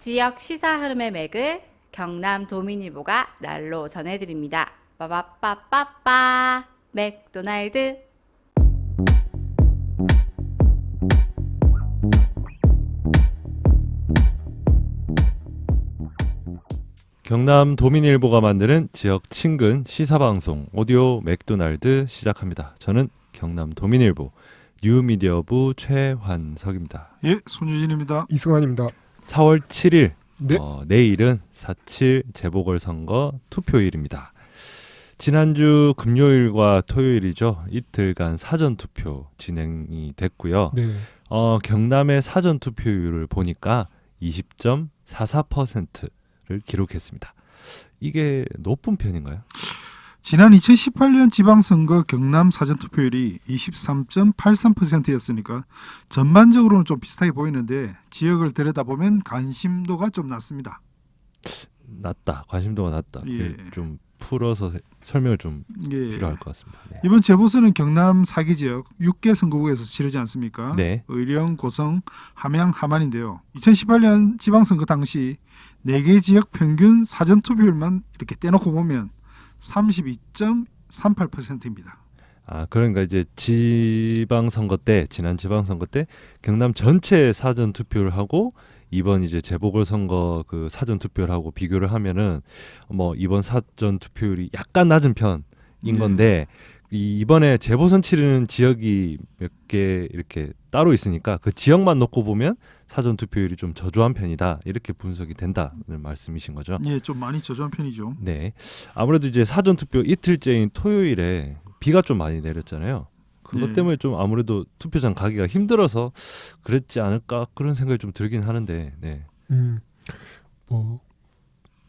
지역 시사 흐름의 맥을 경남 도민일보가 날로 전해드립니다. 빠바빠빠빠 맥도날드 경남 도민일보가 만드는 지역 친근 시사 방송 오디오 맥도날드 시작합니다. 저는 경남 도민일보 뉴미디어부 최환석입니다. 예, 손유진입니다. 이승환입니다. 4월 7일 네. 어, 내일은 4.7 재보궐선거 투표일입니다. 지난주 금요일과 토요일이죠. 이틀간 사전 투표 진행이 됐고요. 네. 어, 경남의 사전 투표율을 보니까 20.44%를 기록했습니다. 이게 높은 편인가요? 지난 2018년 지방선거 경남 사전투표율이 23.83%였으니까 전반적으로는 좀 비슷하게 보이는데 지역을 들여다보면 관심도가 좀 낮습니다. 낮다. 관심도가 낮다. 예. 좀 풀어서 세- 설명을 좀 예. 필요할 것 같습니다. 네. 이번 재보선은 경남 사기 지역 6개 선거구에서 치르지 않습니까? 네. 의령, 고성, 함양, 함안인데요. 2018년 지방선거 당시 4개 지역 평균 사전투표율만 이렇게 떼놓고 보면 32.38%입니다. 아 그러니까 이제 지방 선거 때 지난 지방 선거 때 경남 전체 사전 투표를 하고 이번 이제 재보궐 선거 그 사전 투표를 하고 비교를 하면은 뭐 이번 사전 투표율이 약간 낮은 편인 네. 건데 이 이번에 재보선 치르는 지역이 몇 개 이렇게 따로 있으니까 그 지역만 놓고 보면 사전 투표율이 좀 저조한 편이다 이렇게 분석이 된다는 말씀이신 거죠. 예, 좀 많이 저조한 편이죠. 네. 아무래도 이제 사전 투표 이틀째인 토요일에 비가 좀 많이 내렸잖아요. 그것 네. 때문에 좀 아무래도 투표장 가기가 힘들어서 그랬지 않을까 그런 생각이 좀 들긴 하는데. 네. 음. 뭐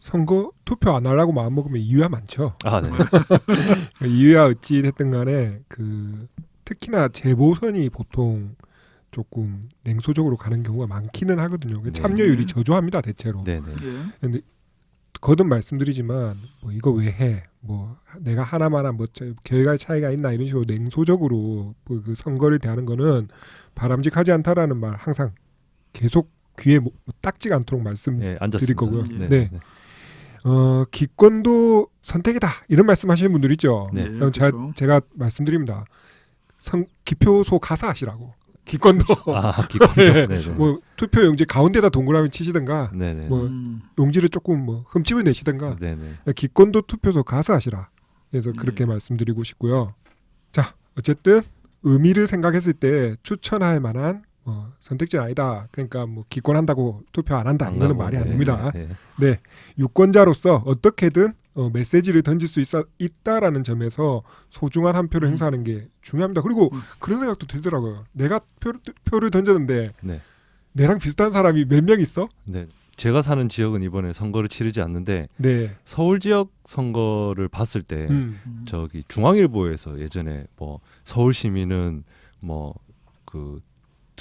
선거 투표 안 하려고 마음 먹으면 이유야 많죠. 아, 네. 이유야 어찌 됐든 간에 그 특히나 재보선이 보통 조금 냉소적으로 가는 경우가 많기는 하거든요. 그 네. 참여율이 저조합니다 대체로. 네, 네. 예. 근데 거듭 말씀드리지만 뭐 이거 왜 해? 뭐 내가 하나마나 뭐 저- 결과의 차이가 있나 이런 식으로 냉소적으로 뭐 그 선거를 대하는 거는 바람직하지 않다라는 말 항상 계속 귀에 뭐- 딱지가 않도록 말씀. 네. 거고요. 네. 네. 어 기권도 선택이다 이런 말씀하시는 분들 있죠. 네. 예, 그럼 제가 그렇죠. 제가 말씀드립니다. 선 기표소 가서 하시라고. 기권도 아, 기권도. 네, 네. 뭐 투표 용지 가운데다 동그라미 치시든가 네, 네. 뭐 음, 용지를 조금 뭐 흠집을 내시든가 네, 네. 기권도 투표소 가서 하시라. 그래서 그렇게 네. 말씀드리고 싶고요. 자, 어쨌든 의미를 생각했을 때 추천할 만한 어, 선택지는 아니다. 그러니까 뭐 기권한다고 투표 안 한다. 안 이거는 말이 네, 안 됩니다. 네, 네. 네, 유권자로서 어떻게든 어, 메시지를 던질 수 있어, 있다라는 점에서 소중한 한 표를 음. 행사하는 게 중요합니다. 그리고 음. 그런 생각도 들더라고요. 내가 표를, 표를 던졌는데 네. 내랑 비슷한 사람이 몇 명 있어? 네. 제가 사는 지역은 이번에 선거를 치르지 않는데 네. 서울 지역 선거를 봤을 때 음. 음. 저기 중앙일보에서 예전에 뭐 서울 시민은 뭐그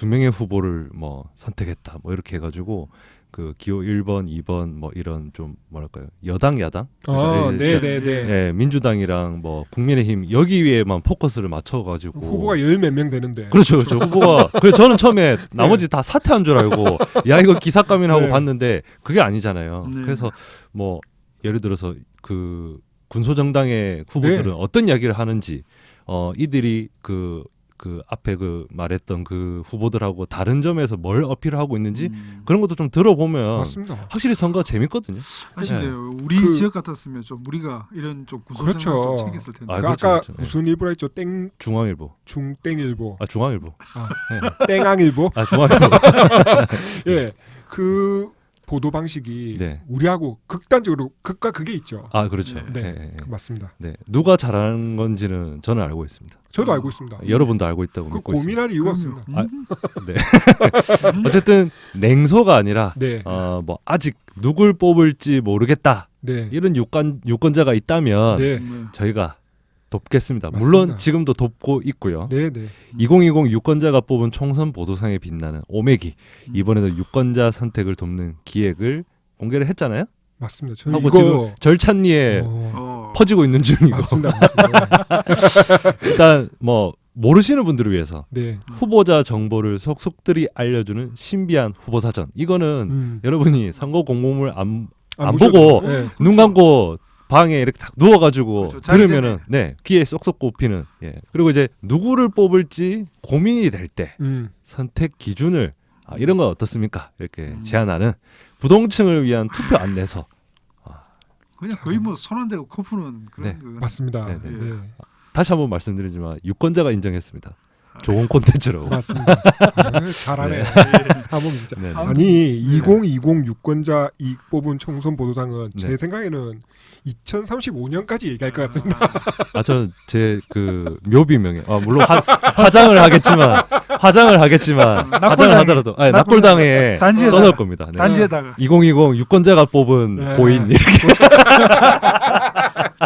두 명의 후보를 뭐 선택했다 뭐 이렇게 해가지고 그 기호 1번, 2번 뭐 이런 좀 뭐랄까요 여당 야당 아, 예, 네, 네, 네. 예, 민주당이랑 뭐 국민의힘 여기에만 포커스를 맞춰가지고 후보가 열 몇 명 되는데. 그렇죠, 그렇죠. 후보가 그래서 저는 처음에 나머지 다 사퇴한 줄 알고 야 이거 기사감이라고 네. 봤는데 그게 아니잖아요. 네. 그래서 뭐 예를 들어서 그 군소정당의 후보들은 네. 어떤 이야기를 하는지 어 이들이 그 그 앞에 그 말했던 그 후보들하고 다른 점에서 뭘 어필하고 있는지 음. 그런 것도 좀 들어보면 맞습니다. 확실히 선거가 재밌거든요. 아쉽네요. 우리 그- 지역 같았으면 좀 우리가 이런 좀 구조상을 그렇죠. 좀 챙겼을 텐데. 아, 그 그렇죠, 아까 그렇죠. 무슨 일보라 했죠? 땡 중앙일보, 중땡일보, 아 중앙일보, 아. 네. 땡앙일보. 아 중앙일보. 예, 그 보도 방식이 네. 우리하고 극단적으로 극과 극에 있죠. 아 그렇죠. 네. 예, 예, 예. 맞습니다. 네, 누가 잘하는 건지는 저는 알고 있습니다. 저도 어. 알고 있습니다. 여러분도 알고 있다고 그 믿고 있습니다. 고민할 이유가 그럼요. 없습니다. 음. 네. 어쨌든 냉소가 아니라 네, 어 뭐 아직 누굴 뽑을지 모르겠다 네, 이런 유권 유권자가 있다면 네, 네. 저희가 돕겠습니다. 맞습니다. 물론 지금도 돕고 있고요. 네, 네. 2020 유권자가 뽑은 총선 보도상에 빛나는 오메기 음. 이번에도 유권자 선택을 돕는 기획을 공개를 했잖아요. 맞습니다. 저는 하고 이거 지금 절찬리에 어, 어. 퍼지고 있는 중이고 맞습니다. 맞습니다. 일단 뭐 모르시는 분들을 위해서 네. 후보자 정보를 속속들이 알려주는 신비한 후보 사전. 이거는 음. 여러분이 선거 공보물 안, 안 보셔도- 보고 네. 눈 감고 방에 이렇게 딱 누워가지고 그렇죠. 들으면은. 네 귀에 쏙쏙 꼽히는 예 그리고 이제 누구를 뽑을지 고민이 될 때 음. 선택 기준을 아, 이런 건 어떻습니까 이렇게 음. 제안하는 부동층을 위한 투표 안내서 그냥 거의 뭐 손 안 대고 코 푸는 그런 네. 거. 맞습니다. 네, 네. 네. 다시 한번 말씀드리지만 유권자가 인정했습니다 좋은 콘텐츠로 맞습니다. 아, 잘하네. 사범 진짜. 네, 네. 아니 2020 유권자 이 뽑은 총선 보도상은 제 네. 생각에는 2035년까지 얘기할 것 같습니다. 아, 저는 제그 묘비명에 아, 물론 화, 화장을 하겠지만 화장을 하겠지만 낙골당에, 화장을 하더라도 아니, 낙골당에 단지에다가, 써놓을 겁니다. 네. 단지에다가 2020 유권자가 뽑은 네. 고인 이렇게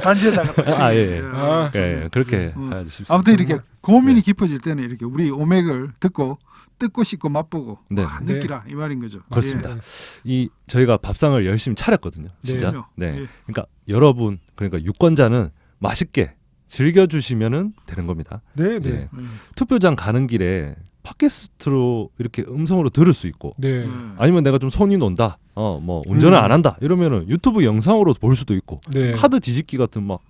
단지에다가 아, 예, 예. 아, 예, 예, 그렇게 음. 아무튼 이렇게 고민이 네. 깊어질 때는 이렇게 우리 오맥을 듣고 뜯고 씹고 맛보고 네. 와, 네. 느끼라 이 말인 거죠. 그렇습니다. 예. 이 저희가 밥상을 열심히 차렸거든요. 진짜. 그럼요. 네. 예. 그러니까 여러분 그러니까 유권자는 맛있게 즐겨 주시면은 되는 겁니다. 네, 네. 네. 음. 투표장 가는 길에 팟캐스트로 이렇게 음성으로 들을 수 있고 네. 음. 아니면 내가 좀 손이 논다. 어, 뭐 운전을 음. 안 한다. 이러면은 유튜브 영상으로 볼 수도 있고 네. 카드 뒤집기 같은 막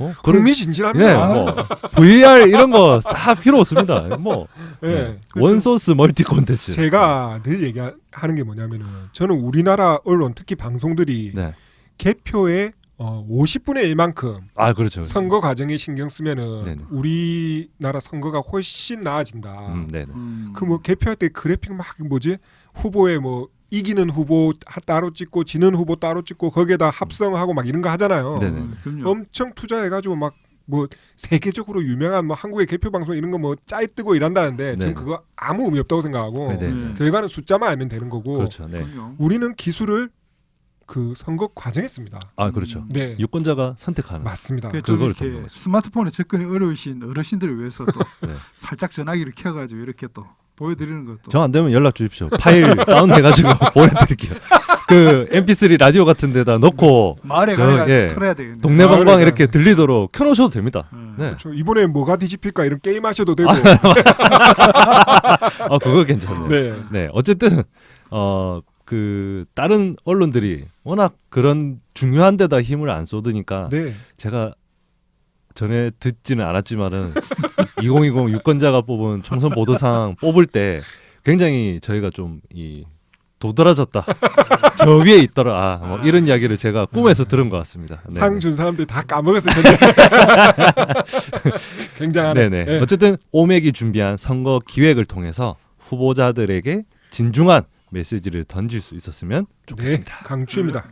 어? 그런 흥미진진합니다. 네, 뭐 VR 이런 거 다 필요 없습니다. 뭐 네. 네. 원소스 멀티 콘텐츠. 제가 늘 얘기하는 게 뭐냐면은 저는 우리나라 언론 특히 방송들이 네. 개표의 어, 50분의 1만큼 아 그렇죠. 선거 과정에 신경 쓰면은 네네. 우리나라 선거가 훨씬 나아진다. 음, 네. 네. 음. 그 뭐 개표할 때 그래픽 막 뭐지 후보에 뭐 이기는 후보 하- 따로 찍고 지는 후보 따로 찍고 거기에다 합성하고 막 이런 거 하잖아요. 네네. 음, 그럼요. 엄청 투자해가지고 막 뭐 세계적으로 유명한 뭐 한국의 개표 방송 이런 거 뭐 짜이 뜨고 이란다는데 네네. 전 그거 아무 의미 없다고 생각하고 네, 네. 네. 결과는 숫자만 알면 되는 거고 그렇죠. 네. 우리는 기술을 그 선거 과정에 씁니다. 아 그렇죠. 네, 유권자가 선택하는. 맞습니다. 그좀 그걸. 스마트폰에 접근이 어려우신 어르신들을 위해서 또 네. 살짝 전화기를 켜가지고 이렇게 또 보여드리는 것도 정안 되면 연락 주십시오. 파일 다운해가지고 보내드릴게요. 그 MP3 라디오 같은 데다 넣고 마을에 저, 가서 예. 털어야 되겠네. 동네 방방 가- 이렇게 들리도록 켜놓으셔도 됩니다. 음. 네. 그렇죠. 이번에 뭐가 뒤집힐까 이런 게임 하셔도 되고. 아 그거 괜찮네요. 네. 네. 어쨌든 어 그 다른 언론들이 워낙 그런 중요한 데다 힘을 안 쏟으니까 네. 제가 전에 듣지는 않았지만은 2020 유권자가 뽑은 총선 보도상 뽑을 때 굉장히 저희가 좀 이 도드라졌다. 저 위에 있더라. 아, 뭐 이런 이야기를 제가 꿈에서 들은 것 같습니다. 네. 상 준 사람들이 다 까먹었을 텐데. 굉장하네. 네네. 네. 어쨌든 오맥이 준비한 선거 기획을 통해서 후보자들에게 진중한 메시지를 던질 수 있었으면 네, 좋겠습니다. 강추입니다.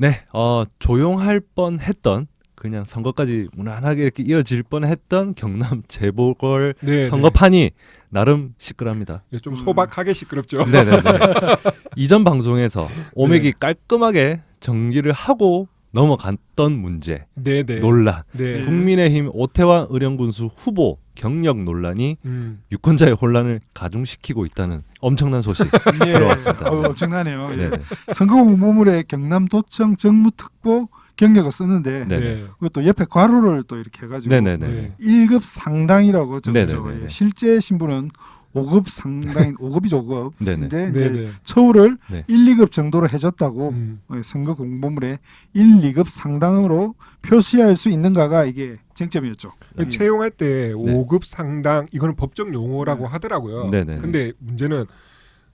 네, 어, 조용할 뻔했던 그냥 선거까지 무난하게 이렇게 이어질 뻔했던 경남 재보궐 네. 선거판이 나름 시끌합니다. 네. 좀 소박하게 시끄럽죠. 네네네. 이전 방송에서 오맥이 깔끔하게 정리를 하고 넘어갔던 문제, 네, 네. 논란, 네. 국민의힘 오태환 의령군수 후보 경력 논란이 음. 유권자의 혼란을 가중시키고 있다는 엄청난 소식 예. 들어왔습니다. 어, 엄청나네요. 예. 네네. 선거 공보물에 경남도청 정무특보 경력을 썼는데 네. 네. 그것도 옆에 괄호를 또 이렇게 해가지고 네네네. 네. 1급 상당이라고 적죠. 예. 실제 신분은 5급 상당 5급이죠 5급. 네네. 근데 네, 이제 네. 처우를 네. 1, 2급 정도로 해줬다고 음. 어, 선거 공보물에 1, 2급 상당으로 표시할 수 있는가가 이게 쟁점이었죠. 네. 예. 채용할 때 5급 상당 이거는 법적 용어라고 네. 하더라고요. 네네. 근데 문제는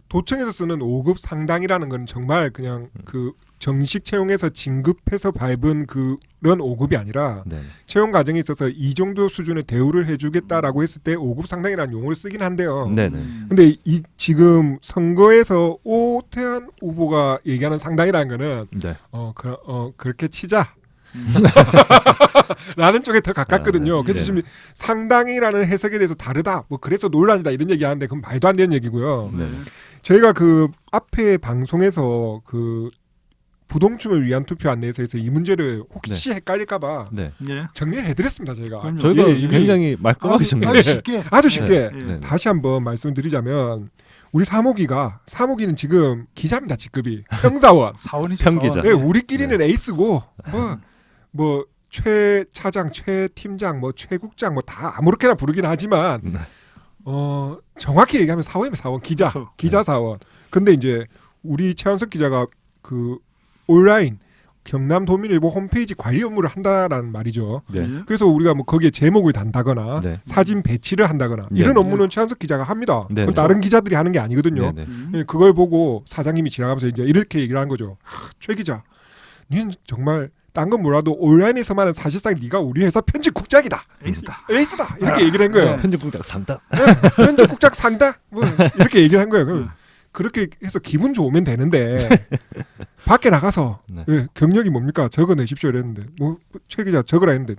도청에서 쓰는 5급 상당이라는 건 정말 그냥 음. 그 정식 채용해서 진급해서 밟은 그런 5급이 아니라 네. 채용 과정에 있어서 이 정도 수준의 대우를 해주겠다라고 했을 때 5급 상당이라는 용어를 쓰긴 한데요. 네네. 음. 근데 이 지금 선거에서 오태한 후보가 얘기하는 상당이라는 거는 네. 어, 그, 어 그렇게 치자. 음. 라는 쪽에 더 가깝거든요. 아, 네. 그래서 네. 지금 상당이라는 해석에 대해서 다르다. 뭐 그래서 논란이다 이런 얘기 하는데 그건 말도 안 되는 얘기고요. 네. 저희가 그 앞에 방송에서 그 부동층을 위한 투표 안내에서 이 문제를 혹시 헷갈릴까봐 네. 예. 정리를 해드렸습니다. 저희가 그럼요. 저희가 예, 이미 굉장히 말끔하게 아주, 정리. 아주 쉽게 아주 쉽게 예. 네. 다시 한번 말씀드리자면 우리 사모기가 사모기는 지금 기자입니다 직급이 형사원. 사원이죠. 평기자. 예, 우리끼리는 에이스고 뭐 뭐 최 차장, 최 팀장, 뭐 최국장 뭐 다 아무렇게나 부르긴 하지만 네. 어 정확히 얘기하면 사원이면 사원 기자 그렇죠. 기자 사원. 근데 이제 우리 최한석 기자가 그 온라인 경남 도민일보 홈페이지 관리 업무를 한다라는 말이죠. 네. 그래서 우리가 뭐 거기에 제목을 단다거나 네. 사진 배치를 한다거나 네. 이런 업무는 최한석 기자가 합니다. 네. 그건 다른 기자들이 하는 게 아니거든요. 네, 네. 음. 예, 그걸 보고 사장님이 지나가면서 이제 이렇게 얘기를 한 거죠. 하, 최 기자, 닌 정말 딴 건 몰라도 온라인에서만은 사실상 네가 우리 회사 편집국장이다, 에이스다. 에이스다 이렇게 얘기를 한 거예요. 편집국장 상담. 편집국장 상다, 뭐 이렇게 얘기를 한 거예요. 그럼 네. 그렇게 해서 기분 좋으면 되는데 밖에 나가서 네. 예, 경력이 뭡니까 적어내십시오 이랬는데 뭐최 기자 적으라 했는데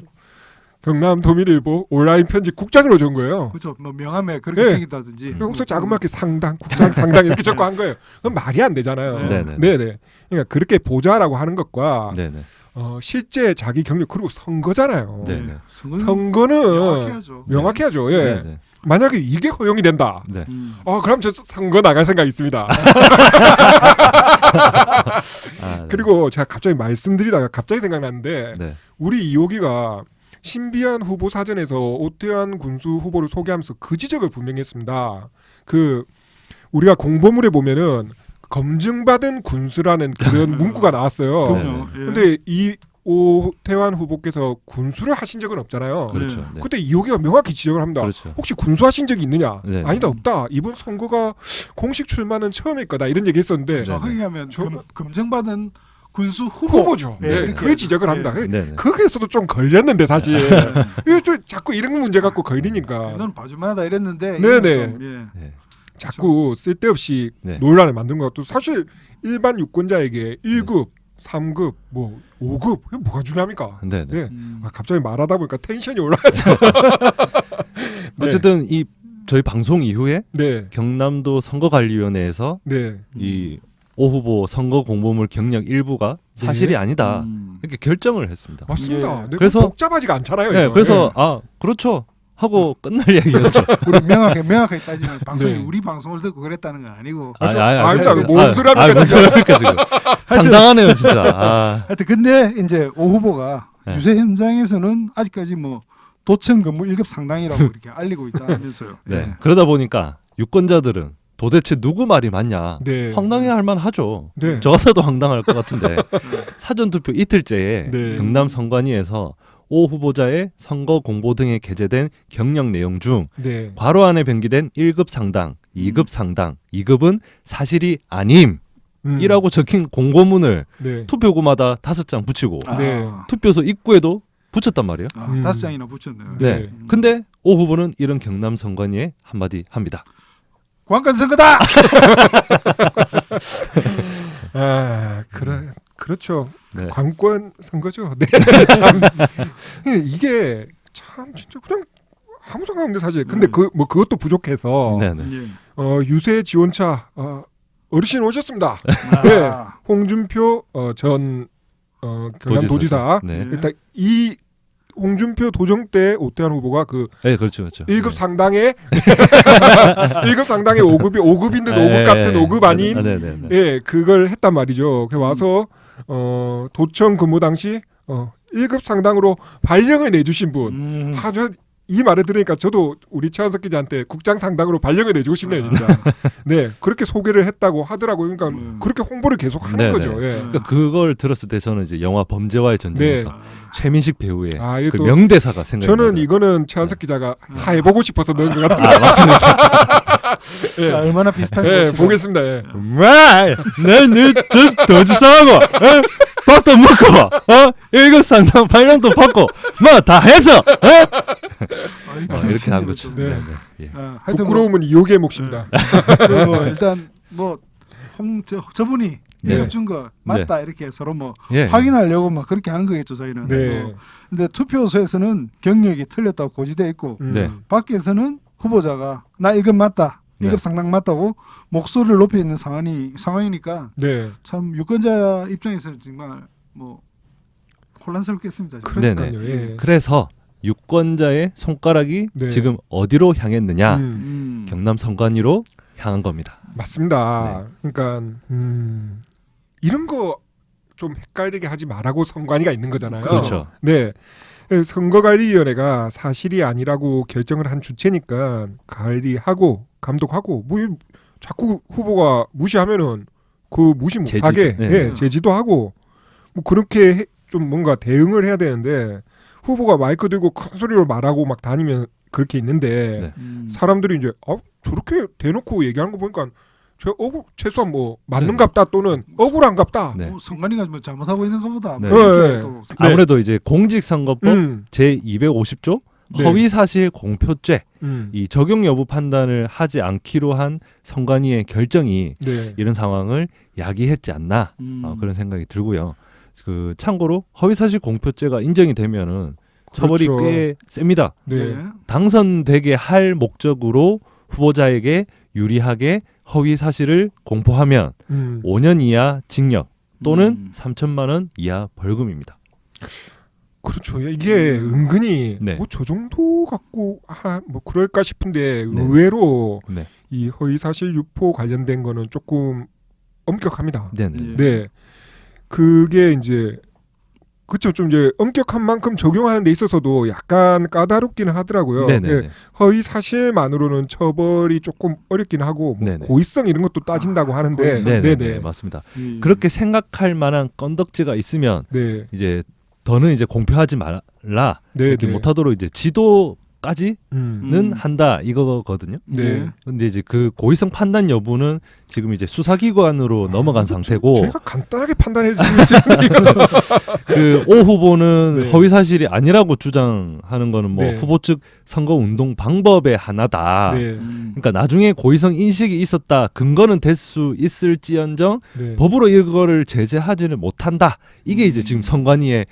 경남 도민일보 온라인 편집 국장으로 적은 거예요. 그렇죠. 뭐 명함에 그렇게 네. 생긴다든지. 음. 혹시 자그맣게 상당, 국장 상당 이렇게 적고 한 거예요. 그건 말이 안 되잖아요. 네. 네. 네네. 그러니까 그렇게 보좌라고 하는 것과 네, 네. 어, 실제 자기 경력 그리고 선거잖아요. 네, 네. 선거는 선거는 명확히 하죠. 명확히 하죠. 예. 네, 네. 만약에 이게 허용이 된다. 네. 음. 어, 그럼 저 선거 나갈 생각 있습니다. 아, 네. 그리고 제가 갑자기 말씀드리다가 갑자기 생각났는데 네. 우리 이호기가 신비한 후보 사전에서 오태환 군수 후보를 소개하면서 그 지적을 분명히 했습니다. 그 우리가 공보물에 보면은 검증받은 군수라는 그런 문구가 나왔어요. 그럼요. 예. 근데 이 오태환 후보께서 군수를 하신 적은 없잖아요. 그렇죠. 네. 그때 이호기가 명확히 지적을 합니다. 그렇죠. 혹시 군수하신 적이 있느냐? 네. 아니다 없다. 이번 선거가 공식 출마는 처음일 거다. 이런 얘기 했었는데 네. 정확히 하면 저- 금, 검증받은 군수 후보. 후보죠. 예, 네, 이렇게 그 지적을 합니다. 예. 네, 네. 거기에서도 좀 걸렸는데 사실 네. 이거 좀 자꾸 이런 문제 갖고 걸리니까 너는 봐주마다 이랬는데 네네. 좀, 예. 네. 자꾸 쓸데없이 네. 논란을 만드는 것도 사실 일반 유권자에게 1급, 3급, 뭐 5급 이게 뭐가 중요합니까? 네, 네. 네. 음. 아, 갑자기 말하다 보니까 텐션이 올라가죠. 네. 어쨌든 이 저희 방송 이후에 네, 경남도 선거관리위원회에서 네, 이 오 후보 선거 공보물 경력 일부가 사실이 네. 아니다 음. 이렇게 결정을 했습니다. 맞습니다. 예. 네, 그래서- 복잡하지가 않잖아요. 네, 이거. 그래서 아 그렇죠 하고 끝날 이야기였죠. 우리 명확하게 명확하게 따지면 방송이 네. 우리 방송을 듣고 그랬다는 건 아니고 아, 그렇죠. 아, 아, 아, 그렇죠. 진짜 뭔 소리 합니까, 아, 뭔 지금. 소리 합니까, 지금. 상당하네요 진짜. 아, 하여튼 근데 이제 오 후보가 네. 유세 현장에서는 아직까지 뭐 도청 근무 1급 상당이라고 이렇게 알리고 있다면서요. 네. 예. 그러다 보니까 유권자들은 도대체 누구 말이 맞냐 네. 황당해 할 만하죠. 네. 저 같아도 황당할 것 같은데 사전 투표 이틀째에 네. 경남 선관위에서 오 후보자의 선거 공보 등에 게재된 경력 내용 중 네. 괄호 안에 변기된 1급 상당, 2급 상당, 2급은 사실이 아님이라고 음. 적힌 공고문을 네. 투표구마다 다섯 장 붙이고 아, 네. 투표소 입구에도 붙였단 말이에요. 아, 음. 다섯 장이나 붙였네요. 네. 네. 근데 오 후보는 이런 경남 선관위에 한마디 합니다. 관건 선거다. 아, 그래. 그렇죠. 네. 관권 선거죠. 네. 참 예, 이게 참 진짜 그냥 아무 상관 없는데 사실. 근데 음. 그뭐 그것도 부족해서 네, 네. 예. 어, 유세 지원차 어, 어르신 오셨습니다. 아, 네. 홍준표 어, 전 어, 경남 도지사. 네. 네. 일단 이 홍준표 도정 때 오태환 후보가 그 네, 그렇죠, 그렇죠. 1급 네. 상당의 1급 상당의 5급이 5급인 듯 5급 같은 5급 아닌 아, 네, 네, 네. 예, 그걸 했단 말이죠. 그 와서 어, 도청 근무 당시 어, 1급 상당으로 발령을 내주신 분. 음. 아, 저이 말을 들으니까 저도 우리 최한석 기자한테 국장 상당으로 발령을 내주고 싶네요, 아. 진짜. 네, 그렇게 소개를 했다고 하더라고요. 그러니까 음. 그렇게 홍보를 계속 하는 네, 거죠. 네. 예. 그러니까 그걸 들었을 때 저는 이제 영화 범죄와의 전쟁에서 아, 최민식 배우의 아, 그또 명대사가 생각이 저는. 이거는 최한석 기자가 다 해보고 싶어서 넣은 것 같아요. 아, 맞습니다. 자, 예, 얼마나 비슷한지 예, 봅시다. 보겠습니다. 예. 말, 내내 도지사하고 어? 밥도 먹고 어? 일급 상당 발령도 받고 뭐다 했어. 어? 아이고, 어, 이렇게 한 거죠. 좀. 네, 네. 네. 예. 아, 하여튼 뭐, 부끄러움은 이호기의 몫입니다. 뭐 일단 뭐 홍, 저, 저분이 네. 이거 준거 맞다 이렇게 서로 뭐 예. 확인하려고 막 그렇게 하는 거겠죠 저희는. 네. 어, 근데 투표소에서는 경력이 틀렸다고 고지돼 있고 음. 네. 밖에서는 후보자가 나 이건 맞다. 네. 1급 상당 맞다고 목소리를 높여 있는 상황이 상황이니까 네. 참 유권자 입장에서는 정말 뭐 혼란스럽겠습니다. 지금. 네네. 그러니까요. 예. 그래서 유권자의 손가락이 네. 지금 어디로 향했느냐? 음. 음. 경남 선관위로 향한 겁니다. 맞습니다. 그러니까 음, 이런 거 좀 헷갈리게 하지 말라고 선관위가 있는 거잖아요. 그렇죠. 네. 선거관리위원회가 사실이 아니라고 결정을 한 주체니까 관리하고 감독하고 뭐 이- 자꾸 후보가 무시하면은 그 무시 못하게 제지죠. 네. 네, 제지도 하고 뭐 그렇게 해- 좀 뭔가 대응을 해야 되는데 후보가 마이크 들고 큰 소리로 말하고 막 다니면 그렇게 있는데 네. 음. 사람들이 이제 어 저렇게 대놓고 얘기하는 거 보니까 저 억울 최소한 뭐 네. 맞는갑다 또는 억울한갑다. 네. 뭐 선관위가 뭐 잘못하고 있는 것보다 네. 뭐 이렇게 네. 또 아무래도 이제 공직선거법 음, 제 250조 네. 허위 사실 공표죄 음, 이 적용 여부 판단을 하지 않기로 한 선관위의 결정이 네. 이런 상황을 야기했지 않나 음. 어, 그런 생각이 들고요. 그 참고로 허위 사실 공표죄가 인정이 되면은 처벌이 그렇죠. 꽤 셉니다. 네. 네. 당선되게 할 목적으로 후보자에게 유리하게 허위 사실을 공포하면 음. 5년 이하 징역 또는 음. 3천만 원 이하 벌금입니다. 그렇죠. 이게 음. 은근히 네. 뭐저 정도 갖고 아, 뭐 그럴까 싶은데 네. 의외로 네. 이 허위 사실 유포 관련된 거는 조금 엄격합니다. 네네. 예. 네. 그게 이제 그렇죠. 좀 이제 엄격한 만큼 적용하는 데 있어서도 약간 까다롭기는 하더라고요. 네네. 예, 허위 사실만으로는 처벌이 조금 어렵긴 하고 뭐 네네. 고의성 이런 것도 따진다고 아, 하는데 고의성. 네네. 네네. 맞습니다. 예. 그렇게 생각할 만한 건덕지가 있으면 네. 이제 더는 이제 공표하지 말라 네, 이렇게 네. 못하도록 이제 지도 까지는 음. 음. 한다 이거거든요. 네. 근데 이제 그 고의성 판단 여부는 지금 이제 수사기관으로 넘어간 저- 상태고 제가 간단하게 판단해 주고 있어요. 그오 후보는 네. 허위 사실이 아니라고 주장하는 거는 뭐 네. 후보 측 선거 운동 방법의 하나다. 네. 음. 그러니까 나중에 고의성 인식이 있었다 근거는 될 수 있을지언정 네. 법으로 이거를 제재하지는 못한다. 이게 이제 음. 지금 선관위의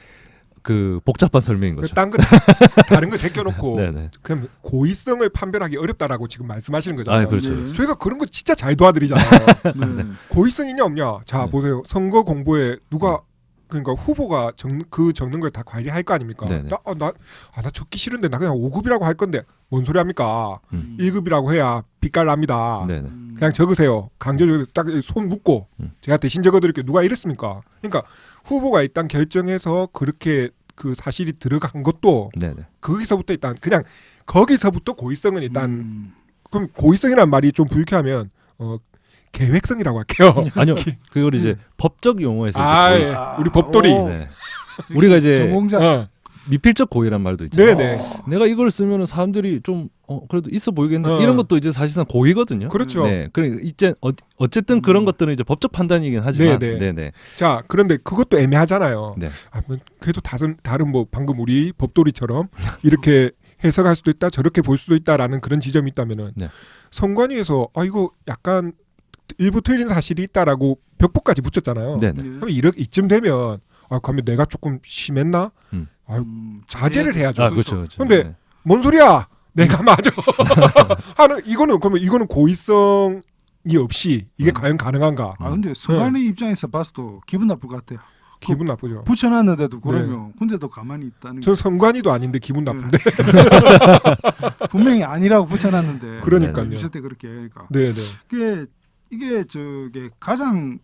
그 복잡한 설명인 거죠. 딴거 다른 거 제껴놓고 네네. 그냥 고의성을 판별하기 어렵다라고 지금 말씀하시는 거잖아요. 아 그렇죠. 네. 저희가 그런 거 진짜 잘 도와드리잖아요. 네. 고의성 있냐 없냐. 자 네. 보세요. 선거 공보에 누가 그러니까 후보가 적, 그 적는 걸 다 관리할 거 아닙니까? 네네. 나, 아, 나, 아, 나 적기 싫은데 나 그냥 5급이라고 할 건데 뭔 소리 합니까? 음. 1급이라고 해야 빛깔 납니다. 네네. 음. 그냥 적으세요. 강제적으로 딱 손 묶고 음. 제가 대신 적어드릴게요. 누가 이랬습니까? 그러니까 후보가 일단 결정해서 그렇게 그 사실이 들어간 것도 네네. 거기서부터 일단 그냥 거기서부터 고의성은 일단 음. 그럼 고의성이라는 말이 좀 부유하면 어 계획성이라고 할게요. 아니요. 그걸 이제 음. 법적 용어에서 이제 아, 예. 우리 법돌이. 오. 네. 우리가 이제 전공자 어. 미필적 고의란 말도 있잖아요. 네네. 내가 이걸 쓰면은 사람들이 좀 어, 그래도 있어 보이겠는데 어. 이런 것도 이제 사실상 고의거든요. 그렇죠. 네. 그러니까 이제 어, 어쨌든 음. 그런 것들은 이제 법적 판단이긴 하지만 네네. 네네. 자 그런데 그것도 애매하잖아요. 네. 아, 뭐 그래도 다른 다른 뭐 방금 우리 법돌이처럼 이렇게 해석할 수도 있다, 저렇게 볼 수도 있다라는 그런 지점이 있다면은 네. 선관위에서 아 이거 약간 일부 틀린 사실이 있다라고 벽보까지 붙였잖아요. 네네. 예. 그럼 이렇게 이쯤 되면 아 그러면 내가 조금 심했나? 음. 아유, 음, 자제를 해야죠. 아 그렇죠. 그렇죠. 근데 네. 뭔 소리야? 내가 맞아. 하는 이거는 그러면 이거는 고의성이 없이 이게 음. 과연 가능한가? 아 근데 선관위 입장에서 봤어도 기분 나쁠 것 같아요. 기분 나쁘죠. 붙여놨는데도 그러면 근데도 가만히 있다는 게전 선관위도 아닌데 기분 나쁜데. 분명히 아니라고 붙여놨는데 그러니까요. 주실 때 그렇게 하니까 네, 네. 그게 이게 저게 가장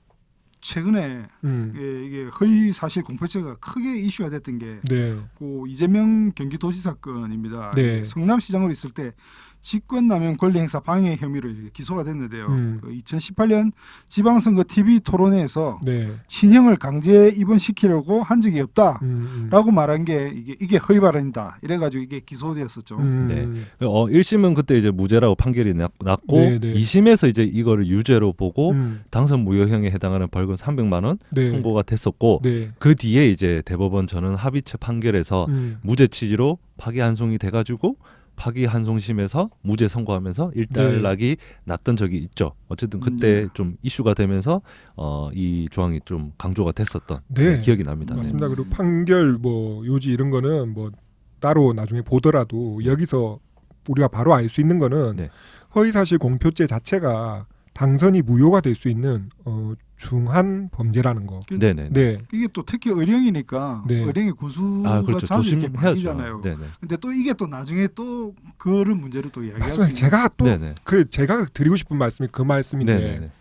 최근에 음. 이게, 이게 허위 사실 공표죄가 크게 이슈가 됐던 게 네. 그 이재명 경기도지사 건입니다. 네. 성남시장으로 있을 때 직권남용 권리행사 방해 혐의로 기소가 됐는데요. 음. 그 2018년 지방선거 TV 토론회에서 네. 친형을 강제 입원시키려고 한 적이 없다라고 음, 음. 말한 게 이게 이게 허위 발언이다. 이래가지고 이게 기소되었었죠. 음. 네. 어 1심은 그때 이제 무죄라고 판결이 났, 났고 네, 네. 2심에서 이제 이거를 유죄로 보고 음. 당선 무효형에 해당하는 벌금 300만 원 네. 선고가 됐었고 네. 그 뒤에 이제 대법원 전원 합의체 판결에서 음. 무죄 취지로 파기환송이 돼가지고 파기환송심에서 무죄 선고하면서 일단락이 났던 적이 있죠. 어쨌든 그때 음. 좀 이슈가 되면서 어, 이 조항이 좀 강조가 됐었던 네. 기억이 납니다. 네. 맞습니다. 그리고 판결 뭐 요지 이런 거는 뭐 따로 나중에 보더라도 여기서 우리가 바로 알 수 있는 거는 네. 허위 사실 공표죄 자체가 당선이 무효가 될 수 있는 어, 중한 범죄라는 거. 네네. 네. 이게 또 특히 의령이니까 네. 의령이 군수가 아 그렇죠. 자주 이렇게 조심해야죠. 바뀌잖아요. 네네. 근데 또 이게 또 나중에 또 그런 문제를 또 이야기할 수 맞습니다. 있는 제가 또 네네. 그래 제가 드리고 싶은 말씀이 그 말씀인데 네네.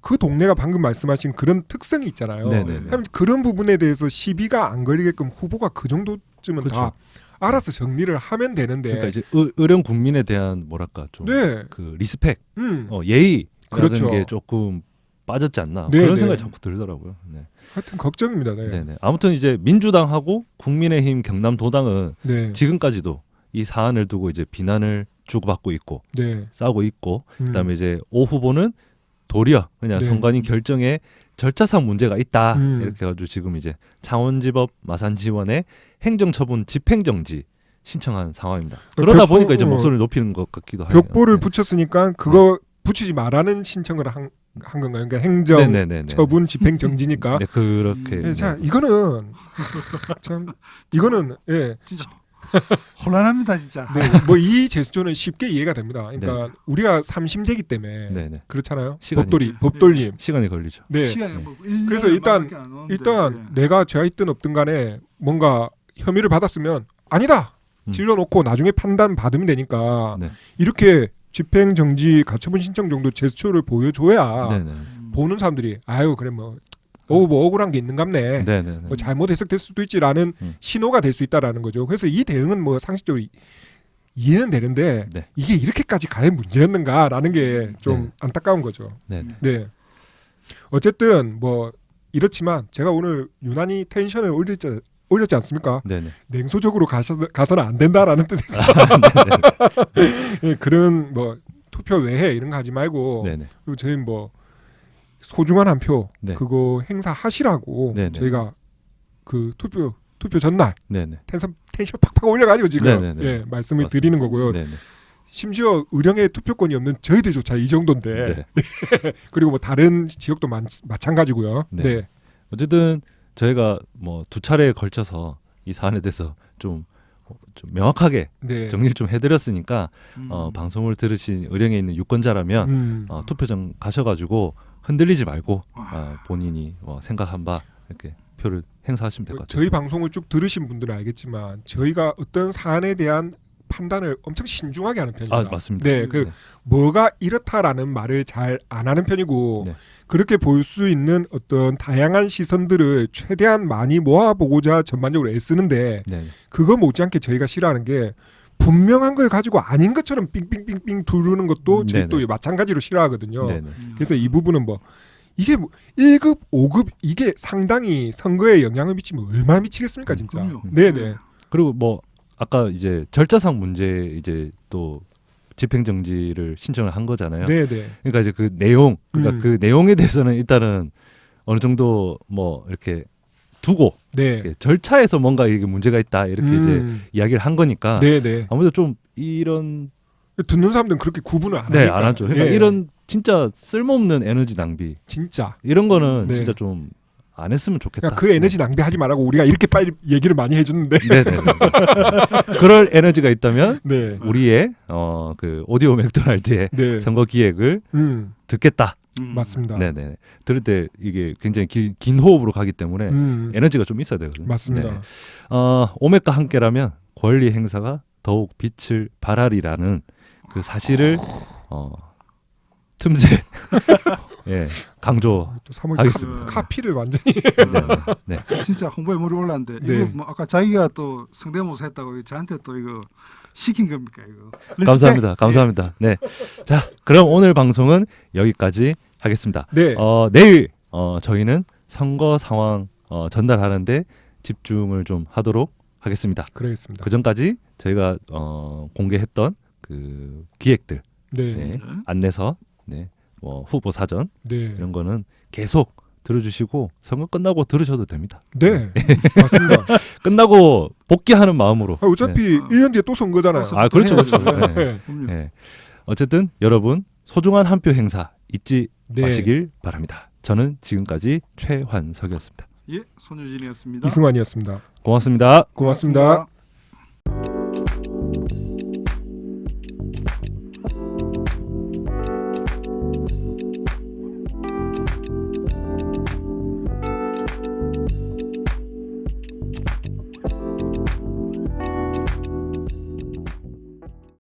그 동네가 방금 말씀하신 그런 특성이 있잖아요. 네네네. 그럼 그런 부분에 대해서 시비가 안 걸리게끔 후보가 그 정도쯤은 다 그렇죠. 알아서 정리를 하면 되는데. 그러니까 이제 의, 의령 국민에 대한 뭐랄까 좀 네. 그 리스펙, 음. 어, 예의 그렇죠. 게 조금 빠졌지 않나 네, 그런 네. 생각이 자꾸 들더라고요. 네. 하여튼 걱정입니다. 네. 네. 네 아무튼 이제 민주당하고 국민의힘 경남도당은 네. 지금까지도 이 사안을 두고 이제 비난을 주고받고 있고 네. 싸우고 있고 음. 그다음에 이제 오 후보는 도리어 그냥 네. 선관위 결정에 절차상 문제가 있다 음. 이렇게 해가지고 지금 이제 창원지법 마산지원에 행정처분 집행정지 신청한 상황입니다. 그 그러다 벽보- 보니까 이제 어. 목소리를 높이는 것 같기도 하네요. 벽보를 네. 붙였으니까 그거 붙이지 말라는 신청을 한, 한 건가요? 그러니까 행정 네네네네. 처분 집행 정지니까. 네 그렇게 네. 자 이거는 참 이거는 예. 진짜 혼란합니다 진짜. 네, 뭐 이 제스처는 쉽게 이해가 됩니다. 그러니까 우리가 삼심제기 때문에 네네 그렇잖아요. 시간이- 법돌이 법돌님. 시간이 걸리죠. 네. 시간이 뭐 1년 그래서 일단- 밖에 안 오는데, 일단 네. 내가 죄가 있든 없든 간에 뭔가 혐의를 받았으면 아니다. 음. 질러놓고 나중에 판단 받으면 되니까 네. 이렇게 집행 정지 가처분 신청 정도 제스처를 보여줘야 네네 음. 보는 사람들이 아유 그래 뭐 어, 뭐 억울한 게 있는갑네. 뭐 잘못 해석될 수도 있지라는 음. 신호가 될 수 있다라는 거죠. 그래서 이 대응은 뭐 상식적으로 이- 이해는 되는데 네. 이게 이렇게까지 가야 문제였는가라는 게좀 네. 안타까운 거죠. 네네. 네. 어쨌든 뭐 이렇지만 제가 오늘 유난히 텐션을 올렸지, 올렸지 않습니까? 네네. 냉소적으로 가서, 가서는 안 된다라는 뜻에서 예, 그런 뭐 투표 외에 이런 거 하지 말고 네네. 그리고 저희 뭐 소중한 한 표 네. 그거 행사하시라고 네네. 저희가 그 투표 투표 전날 네네. 텐션 텐션 팍팍 올려가지고 지금 네네네. 예, 말씀을 맞습니다. 드리는 거고요. 네네. 심지어 의령에 투표권이 없는 저희들조차 이 정도인데 네. 그리고 뭐 다른 지역도 마, 마찬가지고요. 네. 네. 어쨌든 저희가 뭐 두 차례에 걸쳐서 이 사안에 대해서 좀, 어, 좀 명확하게 네. 정리를 좀 해드렸으니까 음. 어, 방송을 들으신 의령에 있는 유권자라면 음. 어, 투표장 가셔가지고 흔들리지 말고 와. 어, 본인이 어, 생각한 바 이렇게 표를 행사하시면 될 것 같아요. 저희 방송을 쭉 들으신 분들은 알겠지만 저희가 어떤 사안에 대한 판단을 엄청 신중하게 하는 편입니다. 아 맞습니다. 네, 그 뭐가 이렇다라는 말을 잘 안 하는 편이고 네. 그렇게 볼 수 있는 어떤 다양한 시선들을 최대한 많이 모아보고자 전반적으로 애쓰는데 네. 그거 못지않게 저희가 싫어하는 게 분명한 걸 가지고 아닌 것처럼 삥삥삥삥 두르는 것도 음, 저희 네네. 또 마찬가지로 싫어하거든요. 네네. 음. 그래서 이 부분은 뭐 이게 뭐 1급, 5급 이게 상당히 선거에 영향을 미치면 얼마나 미치겠습니까, 진짜. 그럼요. 네네. 그리고 뭐 아까 이제 절차상 문제 이제 또 집행정지를 신청을 한 거잖아요. 네네. 그러니까 이제 그 내용, 그러니까 음. 그 내용에 대해서는 일단은 어느 정도 뭐 이렇게 두고 네. 이렇게 절차에서 뭔가 이게 문제가 있다 이렇게 이제 음. 이야기를 한 거니까 네네. 아무래도 좀 이런 듣는 사람들은 그렇게 구분을 안네 하니까. 안 하죠. 그러니까 예. 이런 진짜 쓸모없는 에너지 낭비 진짜. 이런 거는 네. 진짜 좀 안 했으면 좋겠다. 그러니까 그 에너지 낭비하지 말라고 우리가 이렇게 빨리 얘기를 많이 해줬는데. 네네. 그럴 에너지가 있다면 네. 우리의 어 그 오디오 맥도날드의 네. 선거 기획을 음. 듣겠다. 음. 맞습니다. 네네. 들을 때 이게 굉장히 긴, 긴 호흡으로 가기 때문에 음. 에너지가 좀 있어야 되거든요. 맞습니다. 네. 어, 오메과 함께라면 권리 행사가 더욱 빛을 발하리라는 그 사실을 어, 틈새 예 강조. 또 사모님 하겠습니다. 카, 카피를 완전히 네, 네. 진짜 홍보에 물이 올랐는데 네. 이거 뭐 아까 자기가 또 성대모사 했다고 저한테 또 이거 시킨 겁니까 이거? 감사합니다. 리스펙. 감사합니다. 네. 자, 그럼 오늘 방송은 여기까지 하겠습니다. 네. 어, 내일 어, 저희는 선거 상황 어, 전달하는데 집중을 좀 하도록 하겠습니다. 그러겠습니다. 그 전까지 저희가 어, 공개했던 그 기획들, 네. 네. 네. 네. 안내서, 네, 뭐 후보 사전 네. 이런 거는 계속 들어주시고 선거 끝나고 들으셔도 됩니다. 네. 맞습니다. 끝나고 복귀하는 마음으로. 아, 어차피 네. 1년 뒤에 또 선거잖아요. 또 네. 아 그렇죠, 그렇죠. 네. 네. 그럼요. 네. 어쨌든 여러분 소중한 한 표 행사 잊지 네. 마시길 바랍니다. 저는 지금까지 최환석이었습니다. 예, 손유진이었습니다. 이승환이었습니다. 고맙습니다. 고맙습니다.